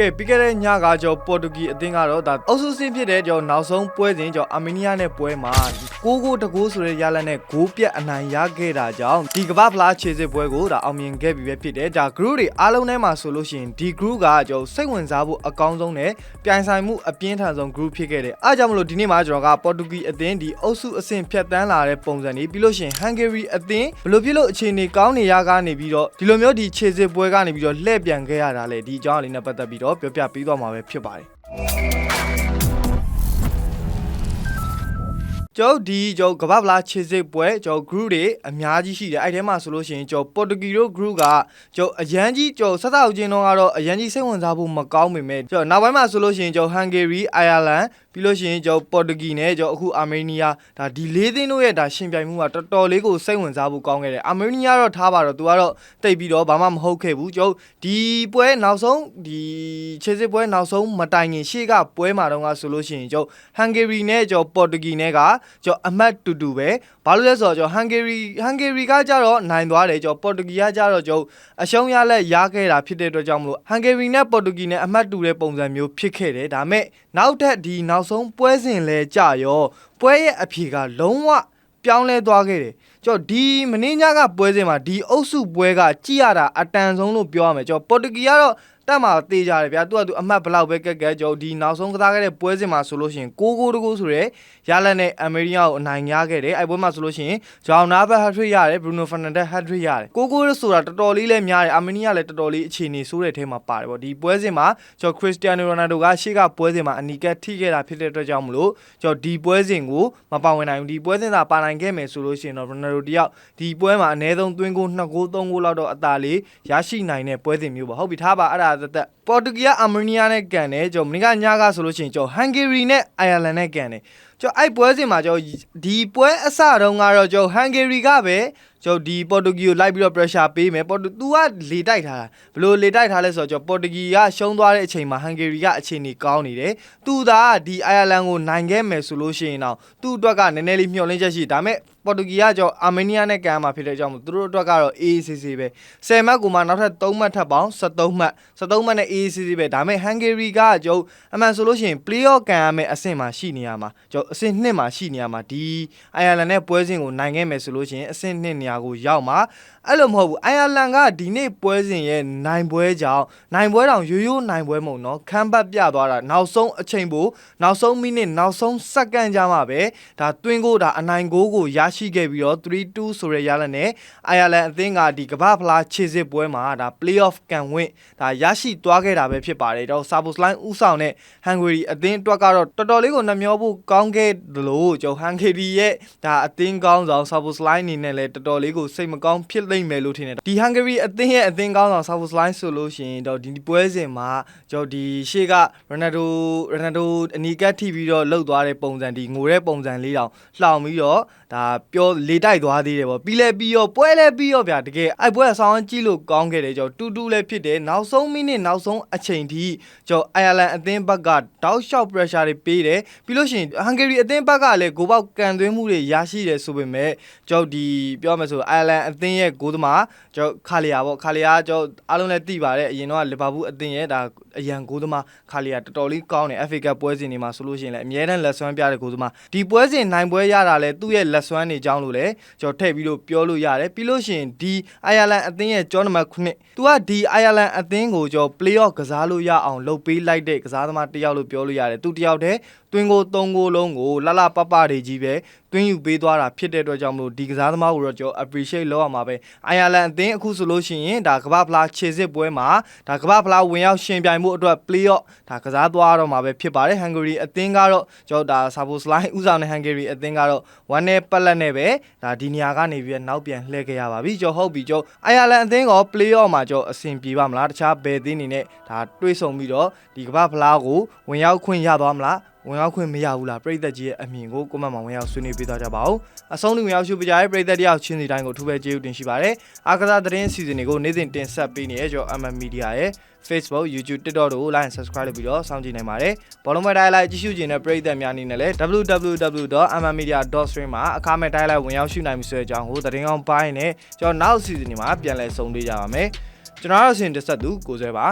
ကဲပြီးခဲ့တဲ့ညကကျွန်တော်ပေါ်တူဂီအသင်းကတော့ဒါအုပ်စုစင်းဖြစ်တဲ့ကျွန်တော်နောက်ဆုံးပွဲစဉ်ကျွန်တော်အာမေးနီးယားနဲ့ပွဲမှာ6ဂိုးတကိုးဆိုတဲ့ရလဒ်နဲ့ဂိုးပြတ်အနိုင်ရခဲ့တာကြောင့်ဒီကမ္ဘာဖလားခြေစစ်ပွဲကိုဒါအောင်မြင်ခဲ့ပြီပဲဖြစ်တယ်ဒါ group တွေအားလုံးထဲမှာဆိုလို့ရှိရင်ဒီ group ကကျွန်တော်စိတ်ဝင်စားဖို့အကောင်းဆုံးနဲ့ပြိုင်ဆိုင်မှုအပြင်းထန်ဆုံး group ဖြစ်ခဲ့တယ်အားကြောင့်မလို့ဒီနေ့မှာကျွန်တော်ကပေါ်တူဂီအသင်းဒီအုပ်စုအဆင့်ဖြတ်တန်းလာတဲ့ပုံစံတွေပြီးလို့ရှိရင် Hungary အသင်းဘယ်လိုဖြစ်လို့အခြေအနေကောင်းနေရကနေပြီးတော့ဒီလိုမျိုးဒီခြေစစ်ပွဲကနေပြီးတော့လှည့်ပြန်ခဲ့ရတာလေဒီအကြောင်းအလေးနဲ့ပတ်သက်ပြီးတော့ပြောပြပေးသွားမှာပဲဖြစ်ပါတယ်ကျော်ဒီကျော်ကမ္ဘာဗလာခြေစစ်ပွဲကျော် group တွေအများကြီးရှိတယ်အဲ့ထဲမှာဆိုလို့ရှိရင်ကျော်ပေါ်တူဂီတို့ group ကကျော်အရန်ကြီးကျော်ဆက်ဆောက်ချင်းတော့ကတော့အရန်ကြီးစိတ်ဝင်စားဖို့မကောင်းပေမဲ့ကျော်နောက်ပိုင်းမှာဆိုလို့ရှိရင်ကျော် Hungary Ireland ပြီးလို့ရှိရင်ကျော်ပေါ်တူဂီနဲ့ကျော်အခုအာမေးနီးယားဒါဒီလေးသင်းတို့ရဲ့ဒါရှင်ပြိုင်မှုကတော်တော်လေးကိုစိတ်ဝင်စားဖို့ကောင်းခဲ့တယ်အာမေးနီးယားတော့ထားပါတော့သူကတော့တိတ်ပြီးတော့ဘာမှမဟုတ်ခဲ့ဘူးကျော်ဒီပွဲနောက်ဆုံးဒီခြေစစ်ပွဲနောက်ဆုံးမတိုင်ခင်ရှေ့ကပွဲမှာတော့ကဆိုလို့ရှိရင်ကျော် Hungary နဲ့ကျော်ပေါ်တူဂီနဲ့ကကျော်အမတ်တူတူပဲဘာလို့လဲဆိုတော့ကျော် Hungary Hungary ကကြတော့နိုင်သွားတယ်ကျော်ပေါ်တူဂီကကြတော့ကျော်အရှုံးရလက်ရခဲ့တာဖြစ်တဲ့အတွက်ကြောင့်မလို့ Hungary နဲ့ပေါ်တူဂီနဲ့အမတ်တူတဲ့ပုံစံမျိုးဖြစ်ခဲ့တယ်ဒါမဲ့နောက်ထပ်ဒီနောက်ဆုံးပွဲစဉ်လဲကြရောပွဲရဲ့အဖြေကလုံးဝပြောင်းလဲသွားခဲ့တယ်ကျော်ဒီမင်းညကပွဲစဉ်မှာဒီအုပ်စုပွဲကကြည့်ရတာအတန်ဆုံးလို့ပြောရမယ်ကျော်ပေါ်တူဂီကတော့ တက်မှာတေးကြတယ်ဗျာသူကသူအမှတ်ဘလောက်ပဲကက်ကက်ကျော်ဒီနောက်ဆုံးကစားခဲ့တဲ့ပွဲစဉ်မှာဆိုလို့ရှိရင်6ဂိုးတကိုးဆိုရဲရလက်နဲ့အမေရိကန်ကိုအနိုင်ရခဲ့တယ်အဲ့ပွဲမှာဆိုလို့ရှိရင်ဂျောင်နာဘတ်ဟတ်ထရစ်ရတယ်ဘရူနိုဖာနန်ဒက်ဟတ်ထရစ်ရတယ်6ဂိုးဆိုတာတော်တော်လေးလည်းများတယ်အာမေနီးယားလည်းတော်တော်လေးအခြေအနေဆိုးတဲ့ထဲမှာပါတယ်ပေါ့ဒီပွဲစဉ်မှာကျော်ခရစ္စတီယာနိုရိုနာဒိုကရှေ့ကပွဲစဉ်မှာအနီကက်ထိခဲ့တာဖြစ်တဲ့အတွက်ကြောင့်မလို့ကျော်ဒီပွဲစဉ်ကိုမပါဝင်နိုင်ဘူးဒီပွဲစဉ်သာပါနိုင်ခဲ့မယ်ဆိုလို့ရှိရင်တော့ရိုနာဒိုတယောက်ဒီပွဲမှာအနည်းဆုံးသွင်းဂိုး2ဂိုး3ဂိုးလောက်တော့အသာလေးရရှိနိုင်တဲ့ပွဲစဉ်မျိုးပေါ့ဟုတ်ပြီထားပါအဲ့ဒါသက်သက် ပေါ်တူဂီကအာမေနီးယားနဲ့ကန်တယ်ကျော်မင်းကညကဆိုလို့ရှိရင်ကျော်ဟန်ဂေရီနဲ့အိုင်ယာလန်နဲ့ကန်တယ်ကျော်အဲ့ပွဲစဉ်မှာကျော်ဒီပွဲအစတုန်းကတော့ကျော်ဟန်ဂေရီကပဲကျော်ဒီပေါ်တူဂီကိုလိုက်ပြီးတော့ pressure ပေးမယ်ပေါ်တူသူကလေတိုက်ထားတာဘလို့လေတိုက်ထားလဲဆိုတော့ကျော်ပေါ်တူဂီကရှုံးသွားတဲ့အချိန်မှာဟန်ဂေရီကအခြေအနေကောင်းနေတယ်သူသာဒီအိုင်ယာလန်ကိုနိုင်ခဲ့မယ်ဆိုလို့ရှိရင်တော့သူ့အတွက်ကနည်းနည်းလေးမျှော်လင့်ချက်ရှိဒါပေမဲ့ပေါ်တူဂီကကျော်အာမေနီးယားနဲ့ကန်မှာဖြစ်တဲ့ကြောင့်သူတို့အတွက်ကတော့ AACC ပဲ10မှတ်ကိုမှနောက်ထပ်3မှတ်ထပ်ပေါင်း73မှတ်73မှတ်နဲ့ AACC ပဲဒါပေမဲ့ဟန်ဂေရီကကျော်အမှန်ဆိုလို့ရှိရင် playoff ကန်ရမယ့်အဆင့်မှာရှိနေရမှာကျော်အဆင့်2မှာရှိနေရမှာဒီအိုင်ယာလန်နဲ့ပွဲစဉ်ကိုနိုင်ခဲ့မယ်ဆိုလို့ရှိရင်အဆင့်2နေရာကိုရောက်မှာအဲ့လိုမဟုတ်ဘူးအိုင်ယာလန်ကဒီနေ့ပွဲစဉ်ရဲ့နိုင်ပွဲကြောင့်နိုင်ပွဲတောင်ရိုးရိုးနိုင်ပွဲမဟုတ်နော်ခမ်းပတ်ပြသွားတာနောက်ဆုံးအချိန်ပိုနောက်ဆုံးမိနစ်နောက်ဆုံးစက္ကန့်ကြာမှပဲဒါတွင်းကိုဒါအနိုင်ကိုကိုရရှိခဲ့ပြီးတော့3-2ဆိုရဲရလနဲ့အိုင်ယာလန်အသင်းကဒီကမ္ဘာဖလားခြေစစ်ပွဲမှာဒါ playoff ကန်ဝင့်ဒါရရှိသွားခဲ့တာပဲဖြစ်ပါတယ်တော့ Sabos Line ဥဆောင်တဲ့ Hungary အသင်းအတွက်ကတော့တော်တော်လေးကိုနှမျောဖို့ကောင်းခဲ့တယ်လို့ကျွန်တော် Hungary ရဲ့ဒါအသင်းကောင်းဆောင် Sabos Line အနေနဲ့လည်းတော်တော်လေးကိုစိတ်မကောင်းဖြစ်လိမ့်မယ်လို့ထင်တယ်ဒီ Hungary အသင်းရဲ့အသင်းကောင်းဆောင် Sabos Line ဆိုလို့ရှိရင်တော့ဒီပွဲစဉ်မှာကျွန်တော်ဒီရှေ့က Ronaldo Ronaldo အနီကတ်ထိပြီးတော့လှုပ်သွားတဲ့ပုံစံဒီငိုတဲ့ပုံစံလေးတောင်လှောင်ပြီးတော့ဒါပြောလေတိုက်သွားသေးတယ်ပေါ့ပြီးလဲပြီးရောပွဲလဲပြီးရောဗျာတကယ်အဲ့ပွဲဆောင်းကြည့်လို့ကောင်းခဲ့တယ်ကျွန်တော်တူတူလဲဖြစ်တယ်နောက်ဆုံးမိနစ်နောက်ဆုံးအချိန်ထိကျွန်တော်အိုင်ယာလန်အသင်းဘက်ကတောက်လျှောက် pressure တွေပေးတယ်ပြီးလို့ရှိရင်ဟန်ဂေရီအသင်းဘက်ကလည်းဂိုးပေါက်ကန်သွင်းမှုတွေရရှိတယ်ဆိုပေမဲ့ကျွန်တော်ဒီပြောမယ်ဆိုအိုင်ယာလန်အသင်းရဲ့ဂိုးသမားကျွန်တော်ခါလီယာပေါ့ခါလီယာကျွန်တော်အားလုံးလည်းသိပါတယ်အရင်တော့လီဗာပူးအသင်းရဲ့ဒါအရန်ဂိုးသမားခါလီယာတော်တော်လေးကောင်းတယ် FA Cup ပွဲစဉ်တွေမှာဆိုလို့ရှိရင်လည်းအမြဲတမ်းလက်ဆွမ်းပြတဲ့ဂိုးသမားဒီပွဲစဉ်နိုင်ပွဲရတာလည်းသူ့ရဲ့လက်ဆွမ်းတွေကြောင်းလို့လည်းကျွန်တော်ထည့်ပြီးလို့ပြောလို့ရတယ်ပြီးလို့ရှိရင်ဒီအိုင်ယာလန်အသင်းရဲ့ကျောနံပါတ်9သူကဒီအိုင်ယာလန်အသင်းကိုကျွန်တော် playoff ကစားလို့ရအောင်လုပ်ပေးလိုက်တဲ့ကစားသမားတစ်ယောက်လို့ပြောလို့ရတယ်သူတစ်ယောက်တည်း တွင်းကို3ဂိုးလုံးကိုလှလှပပတွေကြီးပဲတွင်းယူပေးသွားတာဖြစ်တဲ့အတွက်ကြောင့်မလို့ဒီကစားသမားကိုတော့ကျွန်တော် appreciate လုပ်ရမှာပဲအိုင်ယာလန်အသင်းအခုဆိုလို့ရှိရင်ဒါကမ္ဘာဖလားခြေစစ်ပွဲမှာဒါကမ္ဘာဖလားဝင်ရောက်ရှင်ပြိုင်မှုအတွက် playoff ဒါကစားသွားတော့မှာပဲဖြစ်ပါတယ် Hungary အသင်းကတော့ကျွန်တော်ဒါ Sabos Line ဥဆောင်တဲ့ Hungary အသင်းကတော့1နဲ့ပတ်လက်နဲ့ပဲဒါဒီနေရာကနေပြီးနောက်ပြန်လှည့်ခဲ့ရပါပြီကျွန်တော်ဟုတ်ပြီကျွန်တော်အိုင်ယာလန်အသင်းက playoff မှာကျွန်တော်အဆင်ပြေပါမလားတခြားဘယ်သင်းနေနဲ့ဒါတွေးဆုံပြီးတော့ဒီကမ္ဘာဖလားကိုဝင်ရောက်ခွင့်ရသွားမလား ဝင်ရောက်ခွင့်မရဘူးလားပြည်သက်ကြီးရဲ့အမြင်ကိုကွန်မန့်မှာဝင်ရောက်ဆွေးနွေးပေးသွားကြပါဦးအဆုံးထိဝင်ရောက်ရှုပြကြတဲ့ပြည်သက်တယောက်ချင်းစီတိုင်းကိုထူးပဲကျေးဇူးတင်ရှိပါတယ်အာကစားသတင်းစီစဉ်တွေကိုနေ့စဉ်တင်ဆက်ပေးနေတဲ့ကျွန်တော် MM Media ရဲ့ Facebook YouTube TikTok တို့ကို like and subscribe လုပ်ပြီးတော့စောင့်ကြည့်နိုင်ပါတယ်ဘောလုံးမဲ့တိုင်းလိုက်ကြည့်ရှုခြင်းနဲ့ပြည်သက်များအနေနဲ့လည်း www.mmmedia.stream မှာအခမဲ့တိုင်းလိုက်ဝင်ရောက်ရှုနိုင်ပြီဆိုတဲ့အကြောင်းကိုသတင်းကောင်းပိုင်းနဲ့ကျွန်တော်နောက်စီစဉ်တွေမှာပြန်လည်ဆုံတွေ့ကြပါမယ်ကျွန်တော်တို့အစဉ်တက်ဆက်သူကိုစဲပါ